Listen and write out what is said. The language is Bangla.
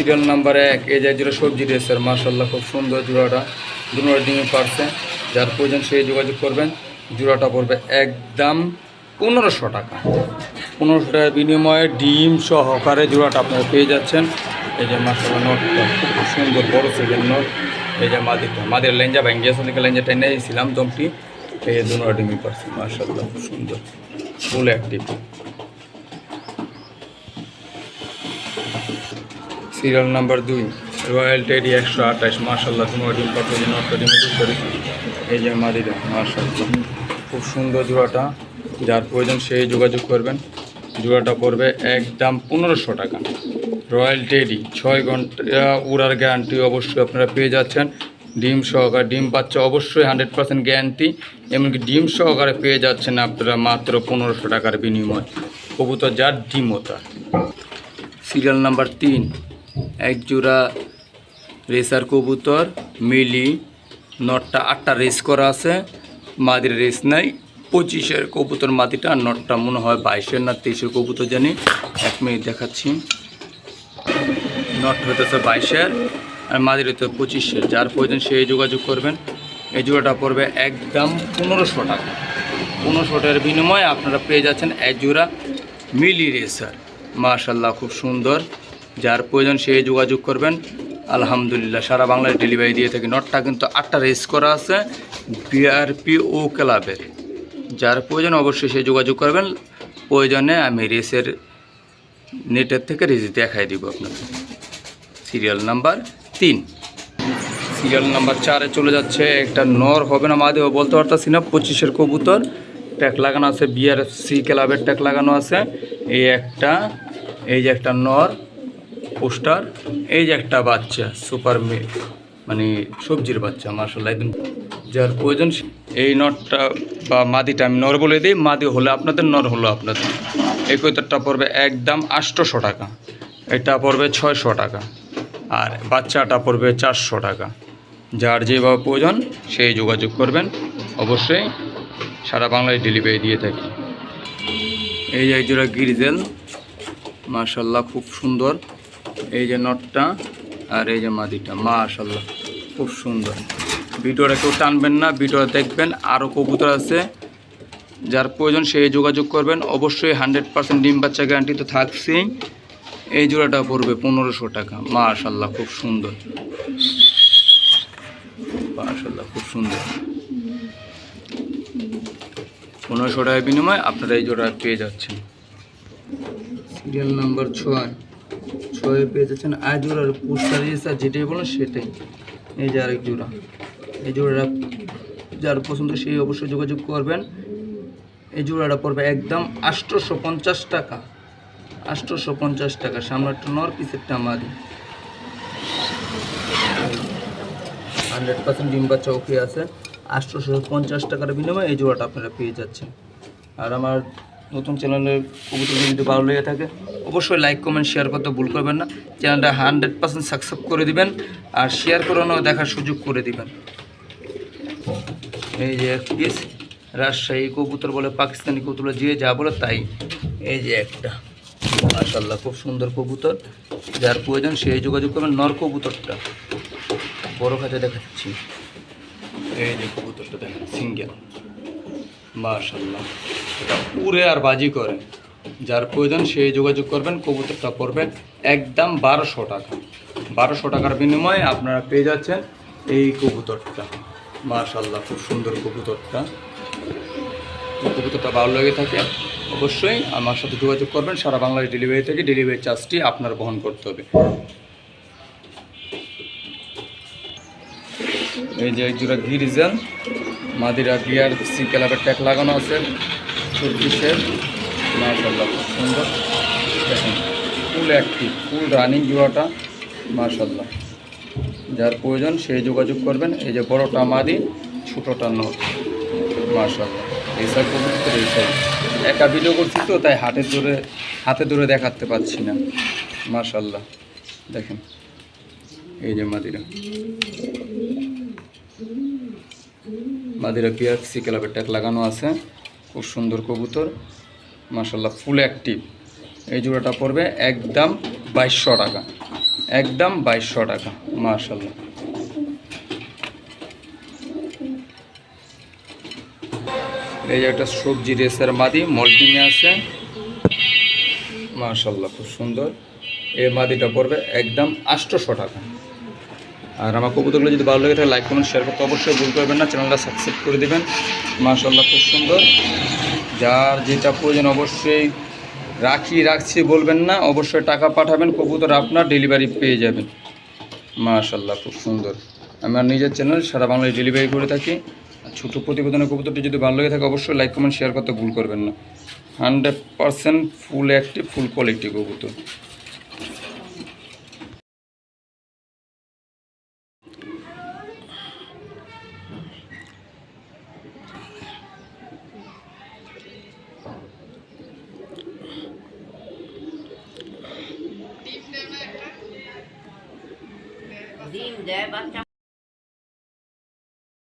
সিরিয়াল নাম্বার এক, এই যে জোড়া সবজি রেসের মার্শাল্লাহ খুব সুন্দর জোড়াটা। দুটো ডিমে পারছে। যার প্রয়োজন সেই যোগাযোগ করবেন। জোড়াটা পড়বে একদম পনেরোশো টাকা। পনেরোশো টাকার বিনিময়ে ডিম সহকারে জোড়াটা আপনারা পেয়ে যাচ্ছেন। এই যে মার্শাল্লাহ নোটটা, খুব সুন্দর বড় সাইজের নোট। এই যে মাদিটা মাদের লেঞ্জা ভেঙ্গিয়েছে থেকে লেঞ্জা টেনে এসেছিলাম জমটি এই দুটো ডিমই পারছে মার্শাল্লাহ খুব সুন্দর। ফুল অ্যাক্টিভ সিরিয়াল নাম্বার দুই, রয়্যাল টেডি একশো আঠাশ। মার্শাল্লাহ তোমার ডিম দিন অত ডিম করি এই যে মাদিরা মার্শাল্লাহ খুব সুন্দর জোড়াটা যার প্রয়োজন সেই যোগাযোগ করবেন। জোড়াটা পড়বে একদম পনেরোশো টাকা। রয়্যাল টেডি, ছয় ঘণ্টা উড়ার গ্যারান্টি অবশ্যই আপনারা পেয়ে যাচ্ছেন। ডিম সহকারে ডিম বাচ্চা অবশ্যই হান্ড্রেড পার্সেন্ট গ্যারান্টি এমনকি ডিম সহকারে পেয়ে যাচ্ছেন আপনারা মাত্র পনেরোশো টাকার বিনিময়। কবুতর যার ডিমও তার। সিরিয়াল নাম্বার তিন এক জোড়া রেসার কবুতর, মিলি, নটটা আটটা রেস করা আছে, মাদির রেস নাই, পঁচিশের কবুতর মাদিটা আর নটটা মনে হয় বাইশের না তেইশের কবুতর জানি, এক মিনিট দেখাচ্ছি। নট হইতেছে বাইশের, আর মাদির হইতে পঁচিশের, যার প্রয়োজন সেই যোগাযোগ করবেন। এই জোড়াটা পড়বে একদম পনেরোশো টাকা। পনেরোশো টাকার বিনিময়ে আপনারা পেয়ে যাচ্ছেন এক জোড়া মিলি রেসার। মাশাল্লাহ, খুব সুন্দর। যার প্রয়োজন সেই যোগাযোগ করবেন। আলহামদুলিল্লাহ, সারা বাংলায় ডেলিভারি দিয়ে থাকি। নটটা কিন্তু আটটা রেস করা আছে বিআরপি ও ক্লাবের যার প্রয়োজন অবশ্যই সে যোগাযোগ করবেন। প্রয়োজনে আমি রেসের নেটের থেকে রেস দেখাই দিব আপনাকে। সিরিয়াল নাম্বার তিন। সিরিয়াল নাম্বার চারে চলে যাচ্ছে। একটা নর হবে না মাদেও, বলতে পারতাছি না। পঁচিশের কবুতর। ট্যাক লাগানো আছে বিআরসি ক্লাবের ট্যাক লাগানো আছে। এই একটা, এই যে একটা নর। পোস্টার। এই যে একটা বাচ্চা, সুপার মানে সবজির বাচ্চা মার্শাল্লাহ একদম যার প্রয়োজন এই নটটা বা মাদিটা আমি নর বলে দিই, মাদি হলে আপনাদের, নর হলো আপনাদের। এই কৈতরটা পড়বে একদম আটশোশো টাকা। এটা পড়বে ছয়শো টাকা। আর বাচ্চাটা পড়বে চারশো টাকা। যার যেভাবে প্রয়োজন, সেই যোগাযোগ করবেন। অবশ্যই সারা বাংলায় ডেলিভারি দিয়ে থাকি। এই যে জোড়া গিরিজেল মাশাল্লাহ খুব সুন্দর। এই যে নটটা আর এই যে মাদিটা মাশাল্লাহ খুব সুন্দর। ভিডিওটা কেউ টানবেন না ভিডিও দেখবেন। আরও কবুতর আছে, যার প্রয়োজন সেই যোগাযোগ করবেন। অবশ্যই হান্ড্রেড পার্সেন্ট ডিম বাচ্চা গ্যারান্টি তো থাকছেই এই জোড়াটা পড়বে পনেরোশো টাকা মাশাল্লাহ খুব সুন্দর। মাশাল্লাহ খুব সুন্দর। পনেরোশো টাকার বিনিময়ে আপনারা এই জোড়া পেয়ে যাচ্ছেন। সিরিয়াল নাম্বার ছয়। ছয়ে পেয়ে যাচ্ছেন। আর জোড়ার পোস্টার আর যেটাই বলেন সেটাই। এই যে আরেক জোড়া। এই জোড়াটা যার পছন্দ সেই অবশ্যই যোগাযোগ করবেন। এই জোড়াটা পড়বে একদম আটশোশো পঞ্চাশ টাকা। আটশোশো পঞ্চাশ টাকা। সামনেরটা নর পিসেরটা মারি হান্ড্রেড পার্সেন্ট ডিম বাচ্চা ওকে আছে। আটশোশো পঞ্চাশ টাকার বিনিময়ে এই জোড়াটা আপনারা পেয়ে যাচ্ছেন। আর আমার নতুন চ্যানেলের কবুতর যদি ভালো লেগে থাকে অবশ্যই লাইক কমেন্ট শেয়ার করতে ভুল করবেন না। চ্যানেলটা হান্ড্রেড পার্সেন্ট সাকসেস করে দিবেন আর শেয়ার করানো দেখার সুযোগ করে দিবেন। এই যে এক পিস রাজশাহী কবুতর বলে, পাকিস্তানি কবুতর যে যা বলে তাই। এই যে একটা মাশাল্লাহ খুব সুন্দর কবুতর। যার প্রয়োজন সেই যোগাযোগ করবেন নর কবুতরটা। বড় খাতে দেখাচ্ছি। এই যে কবুতরটা দেখেন, সিঙ্গেল। মাশাল্লাহ এটা উড়ে আর বাজি করে। যার প্রয়োজন সে যোগাযোগ করবেন, কবুতরটা পড়বে একদম বারোশো টাকা। বারোশো টাকার বিনিময়ে আপনারা পেয়ে যাচ্ছেন এই কবুতরটা। মাশাল্লাহ খুব সুন্দর কবুতরটা। কবুতরটা ভালো লেগে থাকে, অবশ্যই আমার সাথে যোগাযোগ করবেন। সারা বাংলার ডেলিভারি থেকে ডেলিভারি চার্জটি আপনার বহন করতে হবে। এই যে এক জোড়া ঘি রিজাল মাদিরা গিয়ার সি ক্যালাবের ট্যাগ লাগানো আছে। চব্বিশের। মার্শাল্লাহ খুব সুন্দর। দেখেন ফুল অ্যাক্টিভ ফুল রানিং জোড়াটা মার্শাল্লাহ যার প্রয়োজন সে যোগাযোগ করবেন। এই যে বড়টা মাদি, ছোটোটা নট মার্শাল্লাহ এইসব কবুতর এইসব একা ভিডিও করছি তো, তাই হাতে ধরে হাতে ধরে দেখাতে পাচ্ছি না মার্শাল্লাহ দেখেন, এই যে মাদিরা। মাদিরা পিয়ারসি ক্লাবের ট্যাগ লাগানো আছে। খুব সুন্দর কবুতর। মাসাল্লাহ ফুল অ্যাক্টিভ এই জোড়াটা পড়বে একদম বাইশশো টাকা। একদম বাইশশো টাকা মাশাল্লাহ এই যে একটা সবজি রেসের মাদি, মল্টিংয়ে আছে। মাশাল্লাহ খুব সুন্দর। এই মাদিটা পড়বে একদম আটশোশো টাকা। আর আমার কবুতরগুলো যদি ভালো লাগে তাহলে লাইক কমেন্ট শেয়ার করতে অবশ্যই ভুল করবেন না। চ্যানেলটা সাবস্ক্রাইব করে দেবেন। মাশাল্লাহ খুব সুন্দর। যার যেটা প্রয়োজন অবশ্যই রাখি, রাখছি, বলবেন না। অবশ্যই টাকা পাঠাবেন, কবুতর আপনার ডেলিভারি পেয়ে যাবেন। মাশাল্লাহ খুব সুন্দর। আমার নিজের চ্যানেল সারা বাংলায় ডেলিভারি করে থাকি। ছোটো প্রতিবেদনের কবুতরটি যদি ভালো লেগে থাকে, অবশ্যই লাইক কমেন্ট শেয়ার করতে ভুল করবেন না। Hundred percent full active full quality কবুতর। দেয় বাচ্চা